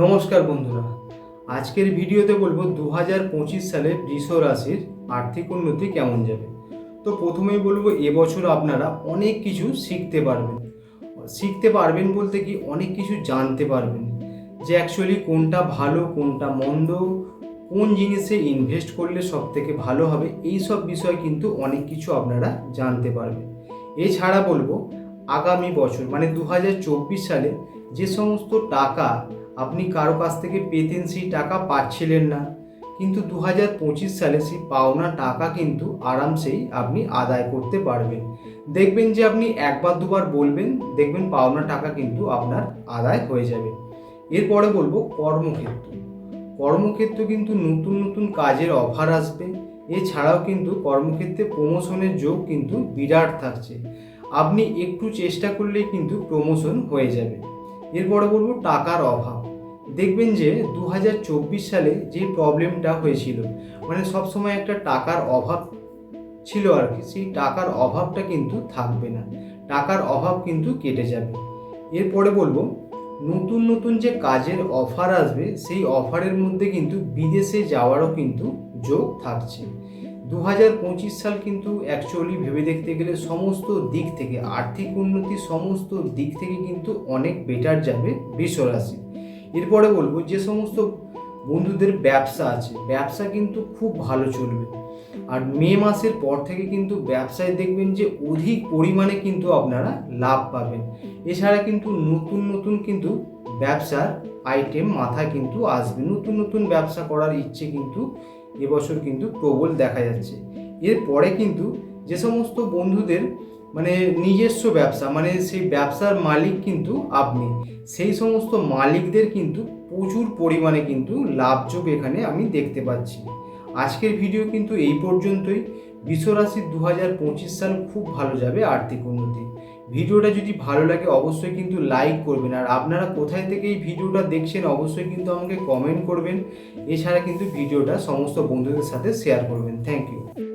নমস্কার বন্ধুরা। আজকের ভিডিওতে বলব দু হাজার পঁচিশ সালে বৃষ রাশির আর্থিক উন্নতি কেমন যাবে? তো প্রথমেই বলব, এবছর আপনারা অনেক কিছু শিখতে পারবেন। শিখতে পারবেন বলতে কি, অনেক কিছু জানতে পারবেন। যে অ্যাকচুয়ালি কোনটা ভালো, কোনটা মন্দ, কোন জিনিসে ইনভেস্ট করলে সব থেকে ভালো হবে এই সব বিষয় কিন্তু অনেক কিছু আপনারা জানতে পারবেন। এছাড়া বলব, আগামী বছর মানে দু হাজার চব্বিশ সালে যে সমস্ত টাকা আপনি কারও কাছ থেকে পেতেন সেই টাকা পাচ্ছিলেন না। কিন্তু দু হাজার পঁচিশ সালে সেই পাওনা টাকা কিন্তু আরামসেই আপনি আদায় করতে পারবেন। দেখবেন যে আপনি একবার দুবার বলবেন, দেখবেন পাওনা টাকা কিন্তু আপনার আদায় হয়ে যাবে। এরপরে বলব কর্মক্ষেত্র। কর্মক্ষেত্র কিন্তু নতুন নতুন কাজের অফার আসবে। এছাড়াও কিন্তু কর্মক্ষেত্রে প্রমোশনের যোগ কিন্তু বিরাট থাকছে। আপনি একটু চেষ্টা করলেই কিন্তু প্রমোশন হয়ে যাবে। এরপরে বলব টাকার অভাব। দেখবেন যে দু হাজার চব্বিশ সালে যে প্রবলেমটা হয়েছিল মানে সবসময় একটা টাকার অভাব ছিল আর কি, সেই টাকার অভাবটা কিন্তু থাকবে না, টাকার অভাব কিন্তু কেটে যাবে। এরপরে বলব, নতুন নতুন যে কাজের অফার আসবে, সেই অফারের মধ্যে কিন্তু বিদেশে যাওয়ারও কিন্তু যোগ থাকছে। দু হাজার পঁচিশ সাল কিন্তু অ্যাকচুয়ালি ভেবে দেখতে গেলে সমস্ত দিক থেকে, আর্থিক উন্নতি সমস্ত দিক থেকে কিন্তু অনেক বেটার যাবে, বিশ্বরাশি। এরপরে বলব যে সমস্ত বন্ধুদের ব্যবসা আছে, ব্যবসা কিন্তু খুব ভালো চলবে। আর মে মাসের পর থেকে কিন্তু ব্যবসায় দেখবেন যে অধিক পরিমাণে কিন্তু আপনারা লাভ পাবেন। এছাড়া কিন্তু নতুন নতুন কিন্তু ব্যবসার আইটেম মাথায় কিন্তু আসবে। নতুন নতুন ব্যবসা করার ইচ্ছে কিন্তু এবছর কিন্তু প্রবল দেখা যাচ্ছে। এরপরে কিন্তু যে সমস্ত বন্ধুদের মানে নিজস্ব ব্যবসা মানে সেই ব্যবসার মালিক কিন্তু আপনি। সেই সমস্ত মালিকদের কিন্তু প্রচুর পরিমাণে কিন্তু লাভযোগ এখানে আমি দেখতে পাচ্ছি। আজকের ভিডিও কিন্তু এই পর্যন্তই। বিশ্বরাশির দু হাজার পঁচিশ সাল খুব ভালো যাবে আর্থিক উন্নতি। ভিডিওটা যদি ভালো লাগে অবশ্যই কিন্তু লাইক করবেন। আর আপনারা কোথায় থেকে এই ভিডিওটা দেখছেন অবশ্যই কিন্তু আমাকে কমেন্ট করবেন। এছাড়া কিন্তু ভিডিওটা সমস্ত বন্ধুদের সাথে শেয়ার করবেন। Thank you.